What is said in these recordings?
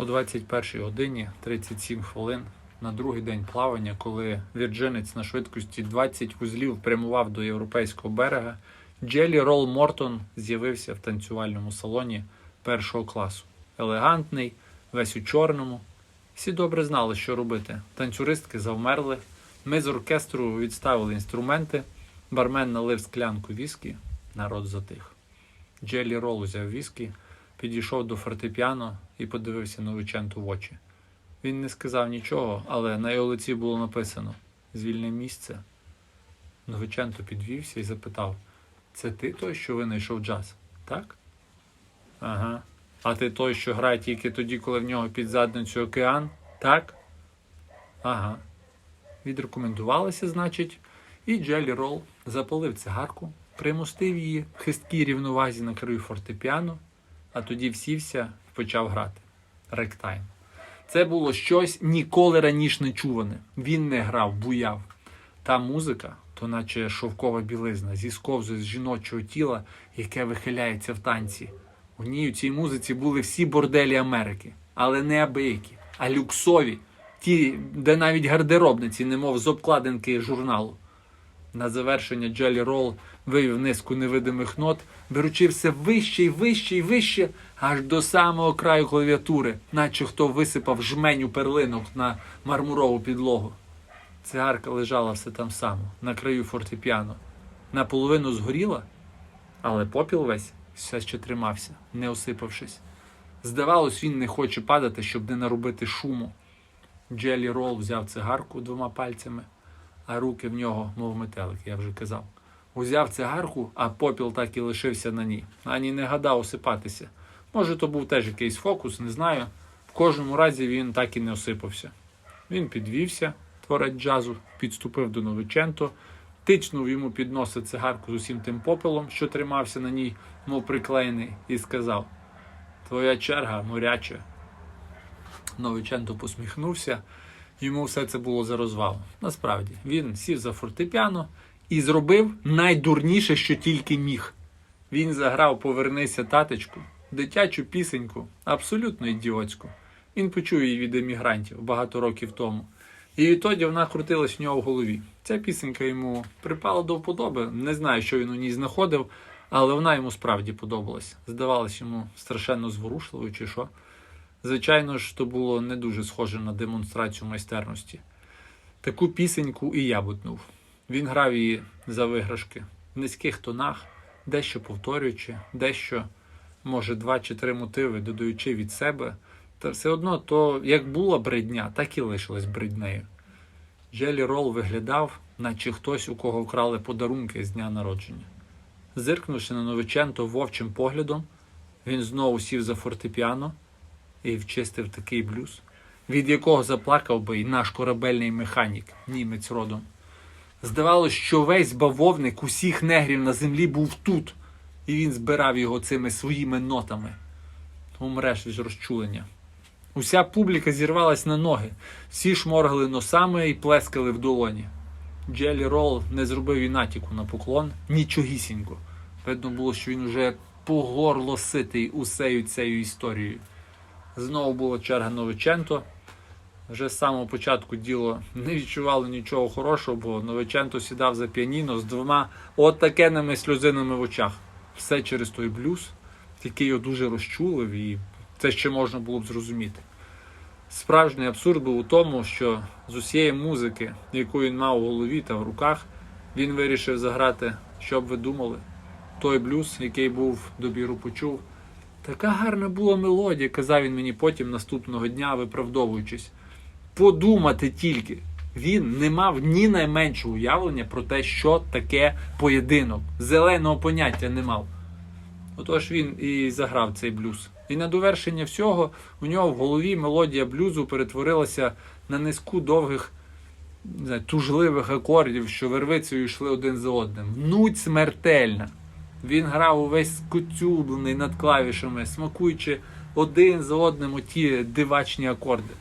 О 21 годині 37 хвилин на другий день плавання, коли вірджинець на швидкості 20 вузлів прямував до європейського берега, Джелі Рол Мортон з'явився в танцювальному салоні першого класу. Елегантний, весь у чорному. Всі добре знали, що робити. Танцюристки завмерли. Ми з оркестру відставили інструменти. Бармен налив склянку віскі. Народ затих. Джелі Рол узяв віскі, підійшов до фортепіано і подивився Новиченту в очі. Він не сказав нічого, але на його лиці було написано Звільне місце. Новиченто підвівся і запитав: Це ти той, що винайшов джаз, так? Ага. А ти той, що грає тільки тоді, коли в нього під задницю океан? Так? Ага. Відрекомендувалися, значить, і Джелі Рол запалив цигарку, примостив її в хисткій рівновазі на краю фортепіано, а тоді всівся і почав грати. Ректайм. Це було щось ніколи раніше не чуване. Він не грав, буяв. Та музика, то наче шовкова білизна, зісковзує з жіночого тіла, яке вихиляється в танці. У ній у цій музиці були всі борделі Америки, але не абиякі, а люксові, ті, де навіть гардеробниці, немов з обкладинки журналу. На завершення Джелі Рол вивів низку невидимих нот, беручи все вище і вище і вище, аж до самого краю клавіатури, наче хто висипав жменю перлинок на мармурову підлогу. Цигарка лежала все там само, на краю фортепіано. Наполовину згоріла, але попіл весь все ще тримався, не осипавшись. Здавалось, він не хоче падати, щоб не наробити шуму. Джелі Рол взяв цигарку двома пальцями, а руки в нього, мов метелик, я вже казав. Узяв цигарку, а попіл так і лишився на ній. Ані не гадав осипатися. Може, то був теж якийсь фокус, не знаю. В кожному разі він так і не осипався. Він підвівся, творець джазу, підступив до Новиченто, тичнув йому під носа цигарку з усім тим попелом, що тримався на ній, мов приклеєний, і сказав: Твоя черга, моряче. Новиченто посміхнувся. Йому все це було за розвал. Насправді, він сів за фортепіано і зробив найдурніше, що тільки міг. Він заграв Повернися, таточку, дитячу пісеньку, абсолютно ідіотську. Він почув її від емігрантів багато років тому. І відтоді вона крутилась в нього в голові. Ця пісенька йому припала до вподоби. Не знаю, що він у ній знаходив, але вона йому справді подобалась. Здавалась йому страшенно зворушливою чи що. Звичайно ж, то було не дуже схоже на демонстрацію майстерності. Таку пісеньку і я бутнув. Він грав її за виграшки в низьких тонах, дещо повторюючи, дещо, може, два чи три мотиви, додаючи від себе. Та все одно то як була бредня, так і лишилась бреднею. Джелі Рол виглядав, наче хтось, у кого вкрали подарунки з дня народження. Зиркнувши на Новиченто вовчим поглядом, він знову сів за фортепіано і вчистив такий блюз, від якого заплакав би й наш корабельний механік, німець родом. Здавалось, що весь бавовник усіх негрів на землі був тут, і він збирав його цими своїми нотами. Умреш від розчулення. Уся публіка зірвалась на ноги, всі шморгали носами і плескали в долоні. Джелі Рол не зробив і натяку на поклон, нічогісінько. Видно було, що він уже по горло ситий усею цією історією. Знову була черга Новиченто. Вже з самого початку діло не відчувало нічого хорошого, бо Новиченто сідав за піаніно з двома отакенними сльозинами в очах. Все через той блюз, який його дуже розчулив, і це ще можна було б зрозуміти. Справжній абсурд був у тому, що з усієї музики, яку він мав у голові та в руках, він вирішив заграти, що б ви думали. Той блюз, який був до біру почув. Така гарна була мелодія, казав він мені потім наступного дня, виправдовуючись. Подумати тільки, він не мав ні найменшого уявлення про те, що таке поєдинок. Зеленого поняття не мав. Отож він і заграв цей блюз. І на довершення всього у нього в голові мелодія блюзу перетворилася на низку довгих не знаю, тужливих акордів, що вервицею йшли один за одним. Нуть смертельна. Він грав увесь скоцюблений над клавішами, смакуючи один за одним оті дивачні акорди.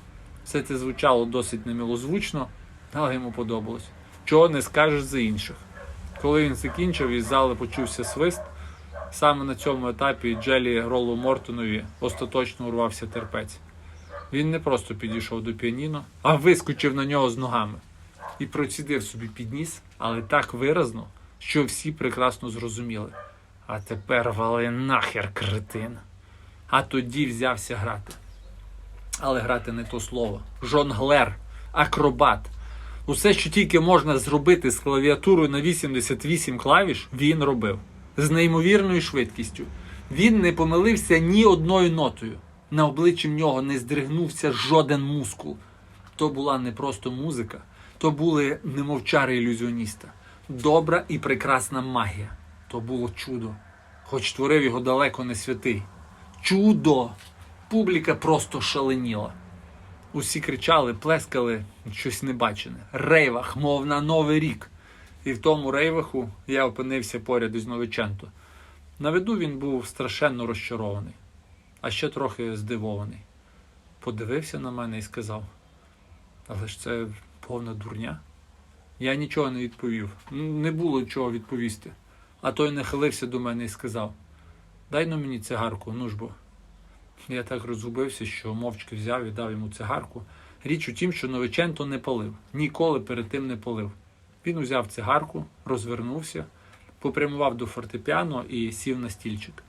Все це звучало досить немилозвучно, але йому подобалось. Чого не скажеш за інших. Коли він закінчив, із зали почувся свист. Саме на цьому етапі Джелі Ролу Мортонові остаточно урвався терпець. Він не просто підійшов до піаніно, а вискочив на нього з ногами і процідив собі підніс, але так виразно, що всі прекрасно зрозуміли. А тепер вали нахер кретин. А тоді взявся грати. Але грати не то слово. Жонглер, акробат. Усе, що тільки можна зробити з клавіатурою на 88 клавіш, він робив з неймовірною швидкістю. Він не помилився ні одною нотою. На обличчі в нього не здригнувся жоден мускул. То була не просто музика, то були немовчари ілюзіоніста. Добра і прекрасна магія. То було чудо, хоч творив його далеко не святий. Чудо! Публіка просто шаленіла. Усі кричали, плескали щось небачене. Рейвах, мов на Новий рік. І в тому рейваху я опинився поряд із Новиченто. На виду він був страшенно розчарований, а ще трохи здивований. Подивився на мене і сказав: Але ж це повна дурня. Я нічого не відповів. Не було чого відповісти. А той нахилився до мене і сказав: Дай ну мені цигарку, ну ж бо. Я так розгубився, що мовчки взяв і дав йому цигарку. Річ у тім, що Новиченто не палив, ніколи перед тим не палив. Він узяв цигарку, розвернувся, попрямував до фортепіано і сів на стільчик.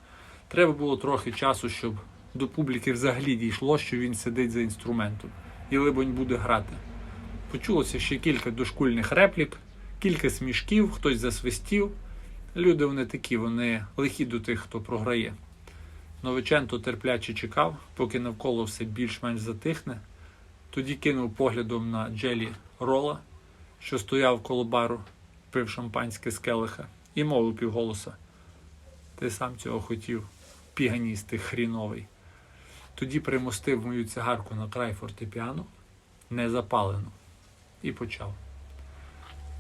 Треба було трохи часу, щоб до публіки взагалі дійшло, що він сидить за інструментом і, либонь, буде грати. Почулося ще кілька дошкульних реплік, кілька смішків, хтось засвистів. Люди вони такі, вони лихі до тих, хто програє. Новиченто терпляче чекав, поки навколо все більш-менш затихне. Тоді кинув поглядом на Джелі Рола, що стояв коло бару, пив шампанське з келиха, і мовив півголоса. Ти сам цього хотів, піганіст ти хріновий. Тоді примостив мою цигарку на край фортепіано, незапалену, і почав.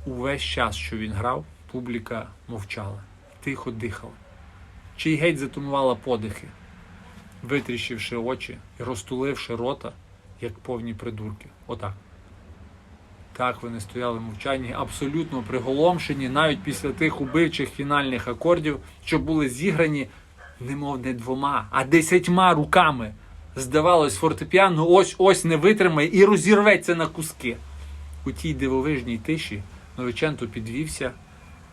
Увесь час, що він грав, публіка мовчала, тихо дихала чи й геть затумувала подихи, витріщивши очі і розтуливши рота, як повні придурки. Отак. Так вони стояли в мовчанні, абсолютно приголомшені, навіть після тих убивчих фінальних акордів, що були зіграні, немов не двома, а десятьма руками. Здавалось, фортепіано ось ось не витримає і розірветься на куски. У тій дивовижній тиші Новиченто підвівся,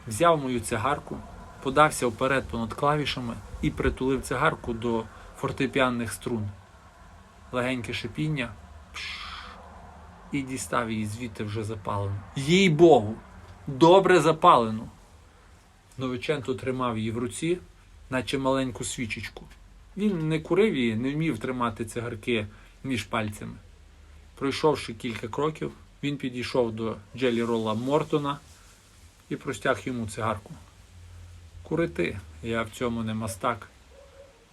взяв мою цигарку, подався вперед понад клавішами і притулив цигарку до фортепіанних струн. Легеньке шипіння і дістав її звідти вже запалену. Їй Богу, добре запалену. Новиченто тримав її в руці, наче маленьку свічечку. Він не курив її, не вмів тримати цигарки між пальцями. Пройшовши кілька кроків, він підійшов до Джелі Ролла Мортона і простяг йому цигарку. Кури ти, я в цьому не мастак.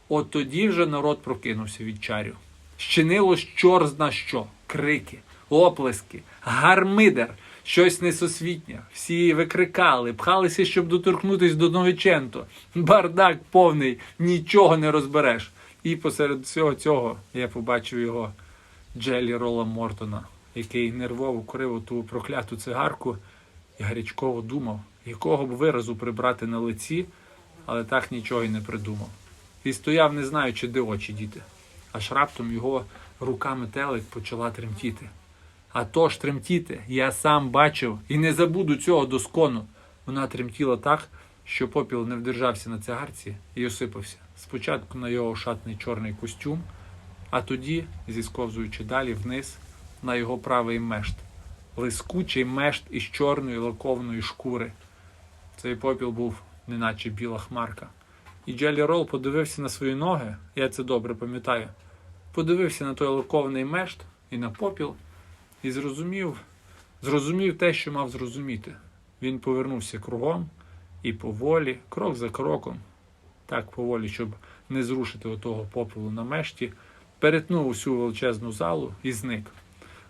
От тоді вже народ прокинувся від чарів. Щинилось чорзна що, крики, оплески, гармидер, щось несосвітнє. Всі викрикали, пхалися, щоб доторкнутись до Новиченто. Бардак повний, нічого не розбереш. І посеред всього цього я побачив його Джелі Рола Мортона, який нервово курив ту прокляту цигарку і гарячково думав, якого б виразу прибрати на лиці, але так нічого й не придумав. І стояв, не знаючи, де очі діти. Аж раптом його рука метелик почала тремтіти. А то ж тремтіти, я сам бачив і не забуду цього доскону. Вона тремтіла так, що попіл не вдержався на цигарці і осипався. Спочатку на його шатний чорний костюм, а тоді, зісковзуючи далі вниз, на його правий мешт. Лискучий мешт із чорної лаковної шкури. Цей попіл був неначе біла хмарка. І Джелі Рол подивився на свої ноги, я це добре пам'ятаю. Подивився на той лаковний мешт і на попіл, і зрозумів, зрозумів те, що мав зрозуміти. Він повернувся кругом і поволі, крок за кроком, так поволі, щоб не зрушити отого попелу на мешті, перетнув усю величезну залу і зник.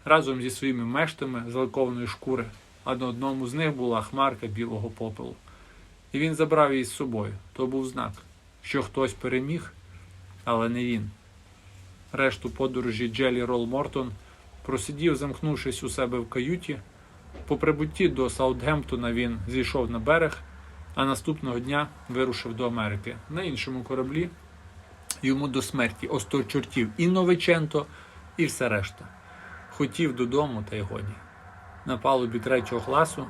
Разом зі своїми мештами з лаковної шкури, а на одному з них була хмарка білого попелу. І він забрав її з собою. То був знак, що хтось переміг, але не він. Решту подорожі Джелі Рол Мортон просидів, замкнувшись у себе в каюті. По прибутті до Саутгемптона він зійшов на берег, а наступного дня вирушив до Америки на іншому кораблі. Йому до смерті осточортів і Новиченто, і все решта. Хотів додому, та й годі. На палубі третього класу,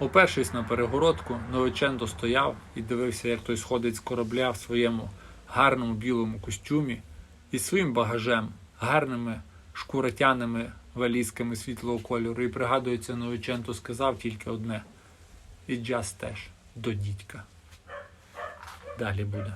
опершись на перегородку, Новиченко стояв і дивився, як той сходить з корабля в своєму гарному білому костюмі і своїм багажем, гарними шкуратяними валізками світлого кольору. І пригадується, Новиченко сказав тільки одне: і джаз теж до дідька. Далі буде.